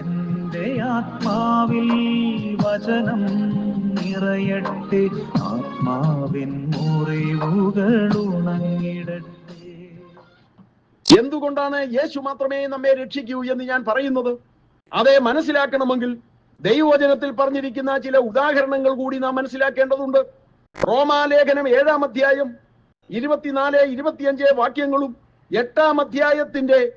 എന്റെ ആത്മാവിൽ വചനം നിറയട്ടെ. ആത്മാവിൻ മുറിവുകൾ എന്തുകൊണ്ടാണ് യേശു മാത്രമേ നമ്മെ രക്ഷിക്കൂ എന്ന് ഞാൻ പറയുന്നത്? അതെ മനസ്സിലാക്കണമെങ്കിൽ ദൈവവചനത്തിൽ പറഞ്ഞിരിക്കുന്ന ചില ഉദാഹരണങ്ങൾ കൂടി നാം മനസ്സിലാക്കേണ്ടതുണ്ട്. റോമാലേഖനം ഏഴാം അധ്യായം ഇരുപത്തിനാല് ഇരുപത്തിയഞ്ച് വാക്യങ്ങളും എട്ടാം അധ്യായത്തിന്റെ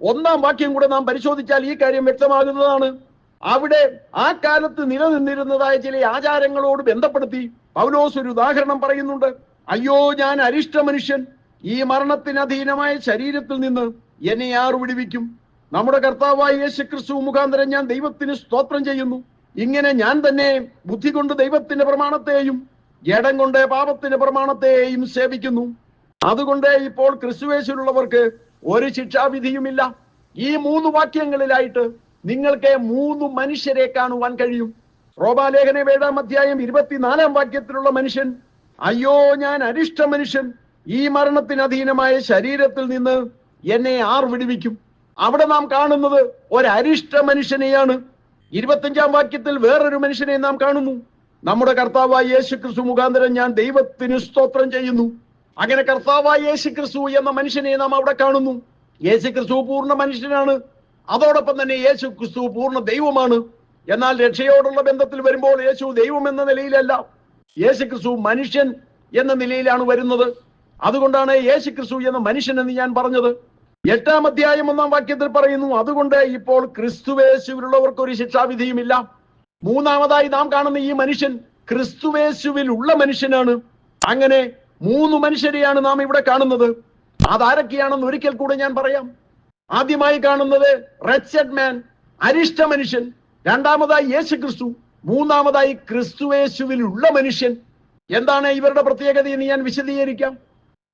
ഒന്നാം വാക്യം കൂടെ നാം പരിശോധിച്ചാൽ ഈ കാര്യം വ്യക്തമാകുന്നതാണ്. അവിടെ ആ കാലത്ത് നിലനിന്നിരുന്നതായ ചില ആചാരങ്ങളോട് ബന്ധപ്പെടുത്തി പൗലോസ് ഒരു ഉദാഹരണം പറയുന്നുണ്ട്. അയ്യോ ഞാൻ അരിഷ്ട മനുഷ്യൻ. ഈ മരണത്തിന് അധീനമായ ശരീരത്തിൽ നിന്ന് എന്നെ ആർ വിടുവിക്കും? നമ്മുടെ കർത്താവായ യേശു ക്രിസ്തു മുഖാന്തരം ഞാൻ ദൈവത്തിന് സ്തോത്രം ചെയ്യുന്നു. ഇങ്ങനെ ഞാൻ തന്നെ ബുദ്ധി കൊണ്ട് ദൈവത്തിന്റെ പ്രമാണത്തെയും ജഡം കൊണ്ട് പാപത്തിന്റെ പ്രമാണത്തെയും സേവിക്കുന്നു. അതുകൊണ്ട് ഇപ്പോൾ ക്രിസ്തുവേശുള്ളവർക്ക് ഒരു ശിക്ഷാവിധിയുമില്ല. ഈ മൂന്ന് വാക്യങ്ങളിലായിട്ട് നിങ്ങൾക്ക് മൂന്ന് മനുഷ്യരെ കാണുവാൻ കഴിയും. റോബാലേഖന ഏഴാം അധ്യായം ഇരുപത്തിനാലാം വാക്യത്തിലുള്ള മനുഷ്യൻ അയ്യോ ഞാൻ അരിഷ്ട മനുഷ്യൻ. ഈ മരണത്തിന് അധീനമായ ശരീരത്തിൽ നിന്ന് എന്നെ ആർ വിടുവിക്കും? അവിടെ നാം കാണുന്നത് ഒരു അരിഷ്ട മനുഷ്യനെയാണ്. ഇരുപത്തിയഞ്ചാം വാക്യത്തിൽ വേറൊരു മനുഷ്യനെ നാം കാണുന്നു. നമ്മുടെ കർത്താവായ യേശു ക്രിസ്തു മുഖാന്തരം ഞാൻ ദൈവത്തിന് സ്തോത്രം ചെയ്യുന്നു. അങ്ങനെ കർത്താവായ യേശു ക്രിസ്തു എന്ന മനുഷ്യനെ നാം അവിടെ കാണുന്നു. യേശു ക്രിസ്തു പൂർണ മനുഷ്യനാണ്. അതോടൊപ്പം തന്നെ യേശു ക്രിസ്തു പൂർണ ദൈവമാണ്. എന്നാൽ രക്ഷയോടുള്ള ബന്ധത്തിൽ വരുമ്പോൾ യേശു ദൈവം എന്ന നിലയിലല്ല. യേശു ക്രിസ്തു മനുഷ്യൻ എന്ന നിലയിലാണ് വരുന്നത്. അതുകൊണ്ടാണ് യേശു ക്രിസ്തു എന്ന മനുഷ്യൻ എന്ന് ഞാൻ പറഞ്ഞത്. എട്ടാം അധ്യായം ഒന്നാം വാക്യത്തിൽ പറയുന്നു അതുകൊണ്ട് ഇപ്പോൾ ക്രിസ്തുവേശുവിലുള്ളവർക്ക് ഒരു ശിക്ഷാവിധിയുമില്ല. മൂന്നാമതായി നാം കാണുന്ന ഈ മനുഷ്യൻ ക്രിസ്തുവേശുവിൽ ഉള്ള മനുഷ്യനാണ്. അങ്ങനെ മൂന്ന് മനുഷ്യരെയാണ് നാം ഇവിടെ കാണുന്നത്. അതാരൊക്കെയാണെന്ന് ഒരിക്കൽ കൂടെ ഞാൻ പറയാം. ആദ്യമായി കാണുന്നത് റെച്ചഡ് മാൻ അരിഷ്ട മനുഷ്യൻ രണ്ടാമതായി യേശു ക്രിസ്തു മൂന്നാമതായി ക്രിസ്തുവേശുവിൽ ഉള്ള മനുഷ്യൻ. എന്താണ് ഇവരുടെ പ്രത്യേകത എന്ന് ഞാൻ വിശദീകരിക്കാം.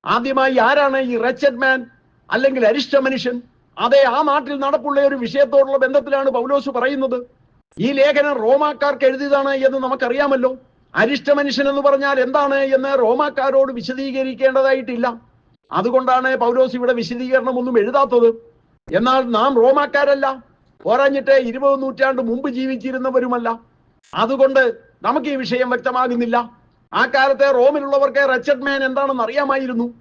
ആദ്യമായി ആരാണ് ഈ റെച്ചഡ് മാൻ അല്ലെങ്കിൽ അരിഷ്ട മനുഷ്യൻ? അതെ ആ നാട്ടിൽ നടപ്പുള്ള ഒരു വിഷയത്തോടുള്ള ബന്ധത്തിലാണ് പൗലോസ് പറയുന്നത്. ഈ ലേഖനം റോമാക്കാർക്ക് എഴുതിയതാണ് എന്ന് നമുക്കറിയാമല്ലോ. അരിഷ്ട മനുഷ്യൻ എന്ന് പറഞ്ഞാൽ എന്താണ് എന്ന് റോമാക്കാരോട് വിശദീകരിക്കേണ്ടതായിട്ടില്ല. അതുകൊണ്ടാണ് പൗലോസ് ഇവിടെ വിശദീകരണം ഒന്നും എഴുതാത്തത്. എന്നാൽ നാം റോമാക്കാരല്ല. പോരാഞ്ഞിട്ട് ഇരുപത് നൂറ്റാണ്ട് മുമ്പ് ജീവിച്ചിരുന്നവരുമല്ല. അതുകൊണ്ട് നമുക്ക് ഈ വിഷയം വ്യക്തമാകുന്നില്ല. ആ കാലത്തെ റോമിലുള്ളവർക്ക് റച്ചഡ് മാൻ എന്താണെന്ന് അറിയാമായിരുന്നു.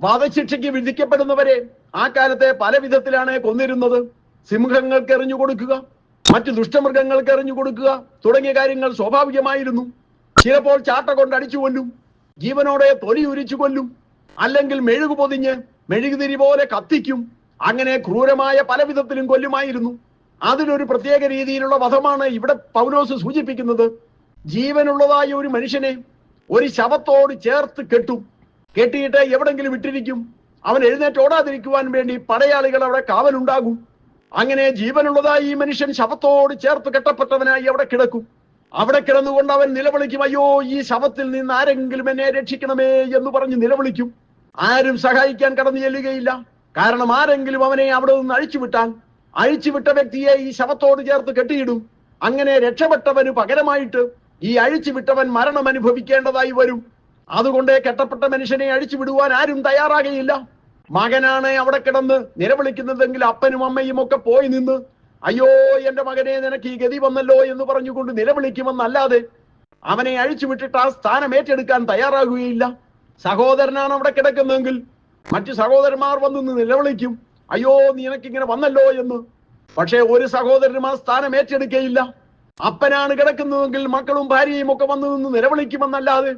വധശിക്ഷയ്ക്ക് വിധിക്കപ്പെടുന്നവരെ ആ കാലത്തെ പല വിധത്തിലാണ് കൊന്നിരുന്നത്. സിംഹങ്ങൾക്ക് എറിഞ്ഞു കൊടുക്കുക. മറ്റു ദുഷ്ടമൃഗങ്ങൾക്ക് എറിഞ്ഞു കൊടുക്കുക. തുടങ്ങിയ കാര്യങ്ങൾ സ്വാഭാവികമായിരുന്നു. ചിലപ്പോൾ ചാട്ട കൊണ്ട് അടിച്ചു കൊല്ലും. ജീവനോടെ തൊലി ഉരിച്ചു കൊല്ലും. അല്ലെങ്കിൽ മെഴുകു പൊതിഞ്ഞ് മെഴുകുതിരി പോലെ കത്തിക്കും. അങ്ങനെ ക്രൂരമായ പല വിധത്തിലും കൊല്ലുമായിരുന്നു. അതിനൊരു പ്രത്യേക രീതിയിലുള്ള വധമാണ് ഇവിടെ പൗലോസ് സൂചിപ്പിക്കുന്നത്. ജീവനുള്ളതായ ഒരു മനുഷ്യനെ ഒരു ശവത്തോട് ചേർത്ത് കെട്ടും. കെട്ടിയിട്ട് എവിടെങ്കിലും ഇട്ടിരിക്കും. അവൻ എഴുന്നേറ്റ് ഓടാതിരിക്കുവാൻ വേണ്ടി പടയാളികൾ അവിടെ കാവലുണ്ടാകും. അങ്ങനെ ജീവനുള്ളതായി ഈ മനുഷ്യൻ ശവത്തോട് ചേർത്ത് കെട്ടപ്പെട്ടവനായി അവിടെ കിടക്കും. അവിടെ കിടന്നുകൊണ്ട് അവൻ നിലവിളിക്കും അയ്യോ ഈ ശവത്തിൽ നിന്ന് ആരെങ്കിലും എന്നെ രക്ഷിക്കണമേ എന്ന് പറഞ്ഞ് നിലവിളിക്കും. ആരും സഹായിക്കാൻ കടന്നു ചെല്ലുകയില്ല. കാരണം ആരെങ്കിലും അവനെ അവിടെ നിന്ന് അഴിച്ചുവിട്ടാൽ അഴിച്ചുവിട്ട വ്യക്തിയെ ഈ ശവത്തോട് ചേർത്ത് കെട്ടിയിടും. അങ്ങനെ രക്ഷപ്പെട്ടവന് പകരമായിട്ട് ഈ അഴിച്ചുവിട്ടവൻ മരണം അനുഭവിക്കേണ്ടതായി വരും. അതുകൊണ്ട് കെട്ടപ്പെട്ട മനുഷ്യനെ അഴിച്ചു വിടുവാൻ ആരും തയ്യാറാകയില്ല. മകനാണ് അവിടെ കിടന്ന് നിലവിളിക്കുന്നതെങ്കിൽ അപ്പനും അമ്മയും ഒക്കെ പോയി നിന്ന് അയ്യോ എന്റെ മകനെ നിനക്ക് ഈ ഗതി വന്നല്ലോ എന്ന് പറഞ്ഞുകൊണ്ട് നിലവിളിക്കുമെന്നല്ലാതെ അവനെ അഴിച്ചു വിട്ടിട്ട് ആ സ്ഥാനം ഏറ്റെടുക്കാൻ തയ്യാറാകുകയില്ല. സഹോദരനാണ് അവിടെ കിടക്കുന്നതെങ്കിൽ മറ്റു സഹോദരന്മാർ വന്ന് നിലവിളിക്കും അയ്യോ നീ നിനക്കിങ്ങനെ വന്നല്ലോ എന്ന്. പക്ഷേ ഒരു സഹോദരനും ആ സ്ഥാനം ഏറ്റെടുക്കുകയില്ല അപ്പനാണ് കിടക്കുന്നതെങ്കിൽ മക്കളും ഭാര്യയും ഒക്കെ വന്നു നിന്ന് നിലവിളിക്കുമെന്നല്ലാതെ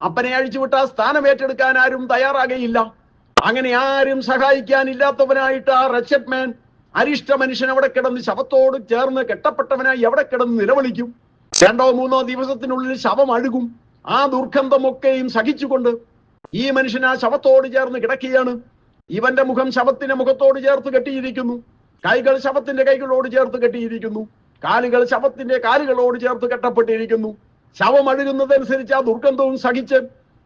അപ്പനെ അഴിച്ചുവിട്ട് ആ സ്ഥാനം ഏറ്റെടുക്കാൻ ആരും തയ്യാറാകയില്ല. അങ്ങനെ ആരും സഹായിക്കാനില്ലാത്തവനായിട്ട് ആ റച്ചഡ് മാൻ അരിഷ്ട മനുഷ്യൻ അവിടെ കിടന്ന് ശവത്തോട് ചേർന്ന് കെട്ടപ്പെട്ടവനായി അവിടെ കിടന്ന് നിലവിളിക്കും. രണ്ടോ മൂന്നോ ദിവസത്തിനുള്ളിൽ ശവം അഴുകും. ആ ദുർഗന്ധമൊക്കെയും സഹിച്ചുകൊണ്ട് ഈ മനുഷ്യൻ ആ ശവത്തോട് ചേർന്ന് കിടക്കുകയാണ്. ഇവന്റെ മുഖം ശവത്തിന്റെ മുഖത്തോട് ചേർത്ത് കെട്ടിയിരിക്കുന്നു. കൈകൾ ശവത്തിന്റെ കൈകളോട് ചേർത്ത് കെട്ടിയിരിക്കുന്നു. കാലുകൾ ശവത്തിന്റെ കാലുകളോട് ചേർത്ത് കെട്ടപ്പെട്ടിരിക്കുന്നു. ശവം അഴുകുന്നതനുസരിച്ച് ആ ദുർഗന്ധവും സഹിച്ച്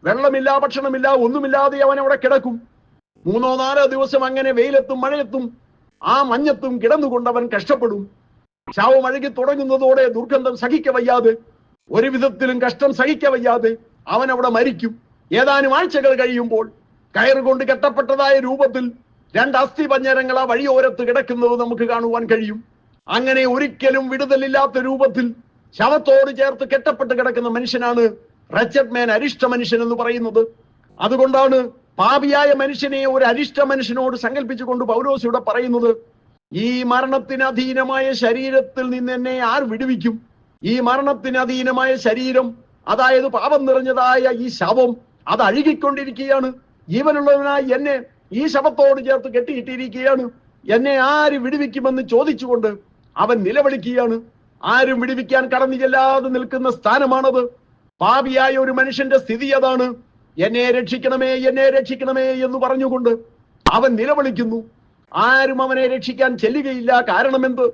വെള്ളമില്ല ഭക്ഷണമില്ല ഒന്നുമില്ലാതെ അവൻ അവിടെ കിടക്കും. മൂന്നോ നാലോ ദിവസം അങ്ങനെ വെയിലത്തും മഴയത്തും ആ മഞ്ഞത്തും കിടന്നുകൊണ്ടവൻ കഷ്ടപ്പെടും. ശാവം അഴുകി തുടങ്ങുന്നതോടെ ദുർഗന്ധം സഹിക്ക വയ്യാതെ ഒരു വിധത്തിലും കഷ്ടം സഹിക്ക വയ്യാതെ അവൻ അവിടെ മരിക്കും. ഏതാനും ആഴ്ചകൾ കഴിയുമ്പോൾ കയറുകൊണ്ട് കെട്ടപ്പെട്ടതായ രൂപത്തിൽ രണ്ട് അസ്ഥി പഞ്ഞരങ്ങൾ ആ വഴിയോരത്ത് കിടക്കുന്നത് നമുക്ക് കാണുവാൻ കഴിയും. അങ്ങനെ ഒരിക്കലും വിടുതലില്ലാത്ത രൂപത്തിൽ ശവത്തോട് ചേർത്ത് കെട്ടപ്പെട്ട് കിടക്കുന്ന മനുഷ്യനാണ് റച്ചഡ് മേൻ അരിഷ്ട മനുഷ്യൻ എന്ന് പറയുന്നത്. അതുകൊണ്ടാണ് പാപിയായ മനുഷ്യനെ ഒരു അരിഷ്ട മനുഷ്യനോട് സങ്കല്പിച്ചുകൊണ്ട് പൗരോസിയുടെ പറയുന്നത് ഈ മരണത്തിനധീനമായ ശരീരത്തിൽ നിന്ന് എന്നെ ആർ വിടുവിക്കും? ഈ മരണത്തിനധീനമായ ശരീരം അതായത് പാപം നിറഞ്ഞതായ ഈ ശവം അത് അഴുകിക്കൊണ്ടിരിക്കുകയാണ്. ജീവനുള്ളവനായി എന്നെ ഈ ശവത്തോട് ചേർത്ത് കെട്ടിയിട്ടിരിക്കുകയാണ്. എന്നെ ആര് വിടുവിക്കുമെന്ന് ചോദിച്ചുകൊണ്ട് അവൻ നിലവിളിക്കുകയാണ്. ആരും വിടുവിക്കാൻ കടന്നു ചെല്ലാതെ നിൽക്കുന്ന സ്ഥാനമാണത്. പാപിയായ ഒരു മനുഷ്യന്റെ സ്ഥിതി അതാണ്. എന്നെ രക്ഷിക്കണമേ എന്നെ രക്ഷിക്കണമേ എന്ന് പറഞ്ഞുകൊണ്ട് അവൻ നിലവിളിക്കുന്നു. ആരും അവനെ രക്ഷിക്കാൻ ചെല്ലുകയില്ല. കാരണമെന്ത്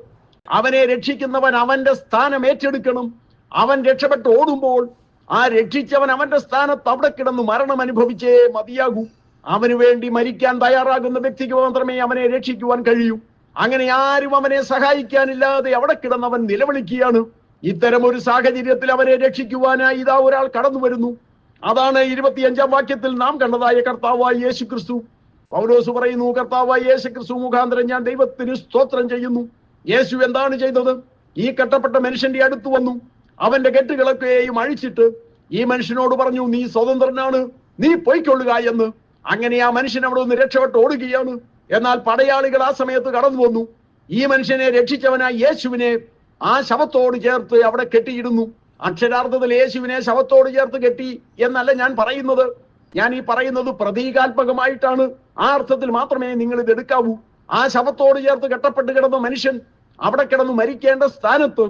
അവനെ രക്ഷിക്കുന്നവൻ അവന്റെ സ്ഥാനം ഏറ്റെടുക്കണം. അവൻ രക്ഷപ്പെട്ട് ഓടുമ്പോൾ ആ രക്ഷിച്ചവൻ അവന്റെ സ്ഥാനത്ത് അവിടെ കിടന്ന് മരണം അനുഭവിച്ചേ മതിയാകൂ. അവന് വേണ്ടി മരിക്കാൻ തയ്യാറാകുന്ന വ്യക്തിക്ക് മാത്രമേ അവനെ രക്ഷിക്കുവാൻ കഴിയൂ. അങ്ങനെ ആരും അവനെ സഹായിക്കാനില്ലാതെ അവിടെ കിടന്നവൻ നിലവിളിക്കുകയാണ്. ഇത്തരം ഒരു സാഹചര്യത്തിൽ അവനെ രക്ഷിക്കുവാനായി ഇതാ ഒരാൾ കടന്നു വരുന്നു. അതാണ് ഇരുപത്തിയഞ്ചാം വാക്യത്തിൽ നാം കണ്ടതായ കർത്താവായ യേശു ക്രിസ്തു പൗലോസ് പറയുന്നു കർത്താവായ യേശു ക്രിസ്തു മുഖാന്തരം ഞാൻ ദൈവത്തിന് സ്തോത്രം ചെയ്യുന്നു. യേശു എന്താണ് ചെയ്തത്? ഈ കട്ടപ്പെട്ട മനുഷ്യന്റെ അടുത്ത് വന്നു. അവന്റെ കെട്ടുകളൊക്കെയും അഴിച്ചിട്ട് ഈ മനുഷ്യനോട് പറഞ്ഞു നീ സ്വതന്ത്രനാണ്. നീ പൊയ്ക്കൊള്ളുക എന്ന്. അങ്ങനെ ആ മനുഷ്യൻ അവിടെ നിന്ന് രക്ഷപ്പെട്ട് ഓടുകയാണ്. എന്നാൽ പടയാളികൾ ആ സമയത്ത് കടന്നു വന്നു. ഈ മനുഷ്യനെ രക്ഷിച്ചവനായി യേശുവിനെ ആ ശവത്തോട് ചേർത്ത് അവിടെ കെട്ടിയിടുന്നു. അക്ഷരാർത്ഥത്തിൽ യേശുവിനെ ശവത്തോട് ചേർത്ത് കെട്ടി എന്നല്ല ഞാൻ പറയുന്നത്. ഞാൻ ഈ പറയുന്നത് പ്രതീകാത്മകമായിട്ടാണ്. ആ അർത്ഥത്തിൽ മാത്രമേ നിങ്ങൾ ഇത് എടുക്കാവൂ. ആ ശവത്തോട് ചേർത്ത് കെട്ടപ്പെട്ട് കിടന്ന മനുഷ്യൻ അവിടെ കിടന്ന് മരിക്കേണ്ട സ്ഥാനത്ത്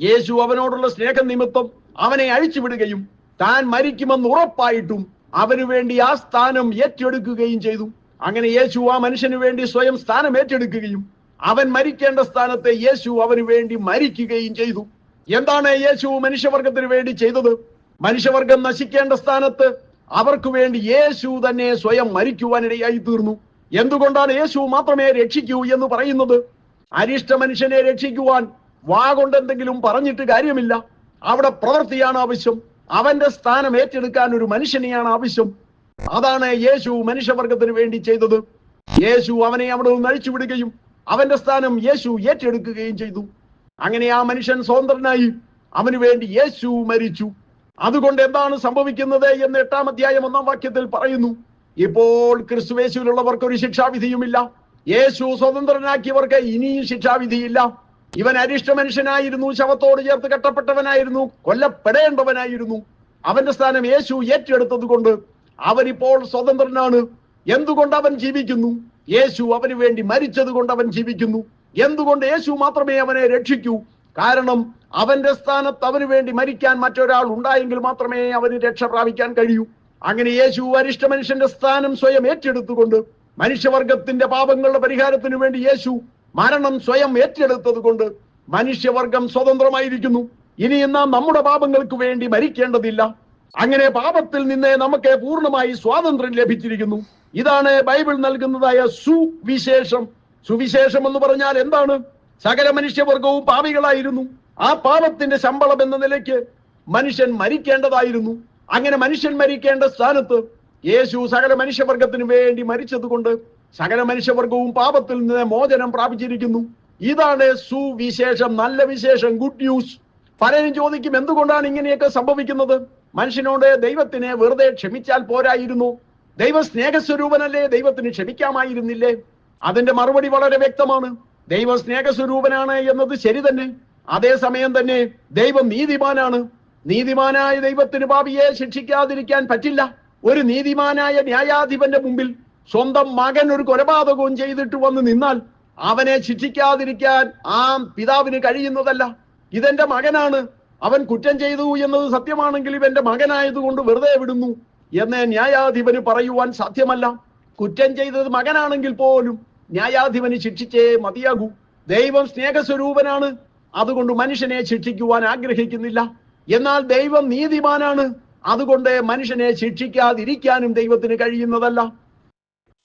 യേശു അവനോടുള്ള സ്നേഹം നിമിത്തം അവനെ അഴിച്ചുവിടുകയും താൻ മരിക്കുമെന്ന് ഉറപ്പായിട്ടും അവന് വേണ്ടി ആ സ്ഥാനം ഏറ്റെടുക്കുകയും ചെയ്തു. അങ്ങനെ യേശു ആ മനുഷ്യന് വേണ്ടി സ്വയം സ്ഥാനം ഏറ്റെടുക്കുകയും അവൻ മരിക്കേണ്ട സ്ഥാനത്തെ യേശു അവന് വേണ്ടി മരിക്കുകയും ചെയ്തു. എന്താണ് യേശു മനുഷ്യവർഗത്തിന് വേണ്ടി ചെയ്തത്? മനുഷ്യവർഗം നശിക്കേണ്ട സ്ഥാനത്ത് അവർക്ക് വേണ്ടി യേശു തന്നെ സ്വയം മരിക്കുവാനിടയായി തീർന്നു. എന്തുകൊണ്ടാണ് യേശു മാത്രമേ രക്ഷിക്കൂ എന്ന് പറയുന്നത്? അരിഷ്ട മനുഷ്യനെ രക്ഷിക്കുവാൻ വാ കൊണ്ട് എന്തെങ്കിലും പറഞ്ഞിട്ട് കാര്യമില്ല. അവിടെ പ്രവൃത്തിയാണ് ആവശ്യം. അവന്റെ സ്ഥാനം ഏറ്റെടുക്കാൻ ഒരു മനുഷ്യനെയാണ് ആവശ്യം. അതാണ് യേശു മനുഷ്യവർഗത്തിന് വേണ്ടി ചെയ്തത്. യേശു അവനെ അവിടെ നിന്ന് അഴിച്ചുവിടുകയും അവന്റെ സ്ഥാനം യേശു ഏറ്റെടുക്കുകയും ചെയ്തു. അങ്ങനെ ആ മനുഷ്യൻ സ്വതന്ത്രനായി അവന് വേണ്ടി യേശു മരിച്ചു. അതുകൊണ്ട് എന്താണ് സംഭവിക്കുന്നത് എന്ന് എട്ടാം അധ്യായം ഒന്നാം വാക്യത്തിൽ പറയുന്നു. ഇപ്പോൾ ക്രിസ്തുവേശുവിലുള്ളവർക്ക് ഒരു ശിക്ഷാവിധിയുമില്ല. യേശു സ്വതന്ത്രനാക്കിയവർക്ക് ഇനിയും ശിക്ഷാവിധിയില്ല. ഇവൻ അരിഷ്ട മനുഷ്യനായിരുന്നു ശവത്തോട് ചേർത്ത് കെട്ടപ്പെട്ടവനായിരുന്നു കൊല്ലപ്പെടേണ്ടവനായിരുന്നു. അവന്റെ സ്ഥാനം യേശു ഏറ്റെടുത്തത് കൊണ്ട് അവനിപ്പോൾ സ്വതന്ത്രനാണ്. എന്തുകൊണ്ട് അവൻ ജീവിക്കുന്നു? യേശു അവന് വേണ്ടി മരിച്ചത് കൊണ്ട് അവൻ ജീവിക്കുന്നു. എന്തുകൊണ്ട് യേശു മാത്രമേ അവനെ രക്ഷിക്കൂ? കാരണം അവന്റെ സ്ഥാനത്ത് അവന് വേണ്ടി മരിക്കാൻ മറ്റൊരാൾ ഉണ്ടായെങ്കിൽ മാത്രമേ അവന് രക്ഷ പ്രാപിക്കാൻ കഴിയൂ. അങ്ങനെ യേശു അരിഷ്ട മനുഷ്യന്റെ സ്ഥാനം സ്വയം ഏറ്റെടുത്തുകൊണ്ട് മനുഷ്യവർഗത്തിന്റെ പാപങ്ങളുടെ പരിഹാരത്തിനു വേണ്ടി യേശു മരണം സ്വയം ഏറ്റെടുത്തത് മനുഷ്യവർഗം സ്വതന്ത്രമായിരിക്കുന്നു. ഇനി നാം നമ്മുടെ പാപങ്ങൾക്ക് വേണ്ടി മരിക്കേണ്ടതില്ല. അങ്ങനെ പാപത്തിൽ നിന്ന് നമുക്ക് പൂർണമായി സ്വാതന്ത്ര്യം ലഭിച്ചിരിക്കുന്നു. ഇതാണ് ബൈബിൾ നൽകുന്നതായ സുവിശേഷം. സുവിശേഷം എന്ന് പറഞ്ഞാൽ എന്താണ്? സകല മനുഷ്യവർഗവും പാപികളായിരുന്നു. ആ പാപത്തിന്റെ ശമ്പളം എന്ന നിലയ്ക്ക് മനുഷ്യൻ മരിക്കേണ്ടതായിരുന്നു. അങ്ങനെ മനുഷ്യൻ മരിക്കേണ്ട സ്ഥാനത്ത് യേശു സകല മനുഷ്യവർഗത്തിന് വേണ്ടി മരിച്ചതുകൊണ്ട് സകല മനുഷ്യവർഗവും പാപത്തിൽ നിന്ന് മോചനം പ്രാപിച്ചിരിക്കുന്നു. ഇതാണ് സുവിശേഷം. നല്ല വിശേഷം. ഗുഡ് ന്യൂസ് പലരും ചോദിക്കും എന്തുകൊണ്ടാണ് ഇങ്ങനെയൊക്കെ സംഭവിക്കുന്നത്? മനുഷ്യനോട് ദൈവത്തിനെ വെറുതെ ക്ഷമിച്ചാൽ പോരായിരുന്നു. ദൈവ സ്നേഹസ്വരൂപനല്ലേ ദൈവത്തിന് ക്ഷമിക്കാമായിരുന്നില്ലേ? അതിന്റെ മറുപടി വളരെ വ്യക്തമാണ്. ദൈവ സ്നേഹസ്വരൂപനാണ് എന്നത് ശരി തന്നെ. അതേസമയം തന്നെ ദൈവം നീതിമാനാണ്. നീതിമാനായ ദൈവത്തിന് ഭാവിയെ ശിക്ഷിക്കാതിരിക്കാൻ പറ്റില്ല. ഒരു നീതിമാനായ ന്യായാധിപന്റെ മുമ്പിൽ സ്വന്തം മകൻ ഒരു കൊലപാതകവും ചെയ്തിട്ട് വന്ന് നിന്നാൽ അവനെ ശിക്ഷിക്കാതിരിക്കാൻ ആ പിതാവിന് കഴിയുന്നതല്ല. ഇതെന്റെ മകനാണ്. അവൻ കുറ്റം ചെയ്തു എന്നത് സത്യമാണെങ്കിൽ ഇവന്റെ മകനായതുകൊണ്ട് വെറുതെ വിടുന്നു. എന്ന് ന്യായാധിപന് പറയുവാൻ സാധ്യമല്ല. കുറ്റം ചെയ്തത് മകനാണെങ്കിൽ പോലും ന്യായാധിപന് ശിക്ഷിച്ചേ മതിയാകൂ. ദൈവം സ്നേഹസ്വരൂപനാണ്. അതുകൊണ്ട് മനുഷ്യനെ ശിക്ഷിക്കുവാൻ ആഗ്രഹിക്കുന്നില്ല. എന്നാൽ ദൈവം നീതിമാനാണ്. അതുകൊണ്ട് മനുഷ്യനെ ശിക്ഷിക്കാതിരിക്കാനും ദൈവത്തിന് കഴിയുന്നതല്ല.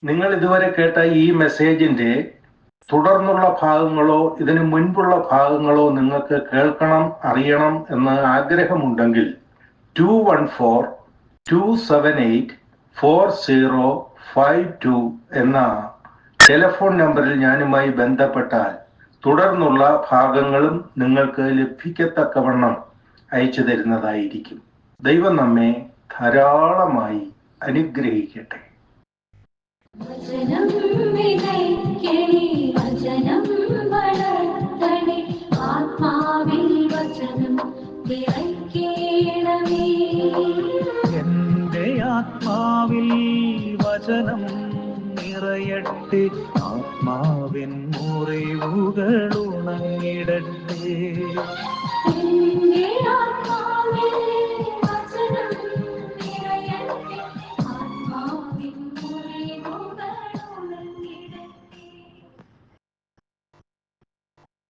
നിങ്ങൾ ഇതുവരെ കേട്ട ഈ മെസ്സേജിന്റെ തുടർന്നുള്ള ഭാഗങ്ങളോ ഇതിനു മുൻപുള്ള ഭാഗങ്ങളോ നിങ്ങൾക്ക് കേൾക്കണം അറിയണം എന്ന് ആഗ്രഹമുണ്ടെങ്കിൽ two one four two seven eight four zero five two എന്ന ടെലിഫോൺ നമ്പറിൽ ഞാനുമായി ബന്ധപ്പെട്ടാൽ തുടർന്നുള്ള ഭാഗങ്ങളും നിങ്ങൾക്ക് ലഭിക്കത്തക്കവണ്ണം അയച്ചു തരുന്നതായിരിക്കും. ദൈവം നമ്മെ ധാരാളമായി അനുഗ്രഹിക്കട്ടെ. വചനം വിതയ്ക്കണേ വചനം വളർത്തണേ ആത്മാവിൽ വചനം എന്റെ ആത്മാവിൽ വചനം നിറയട്ടെ ആത്മാവിൻ മുറിവുകൾ ഉണങ്ങിടട്ടെ. ആത്മാവിൻ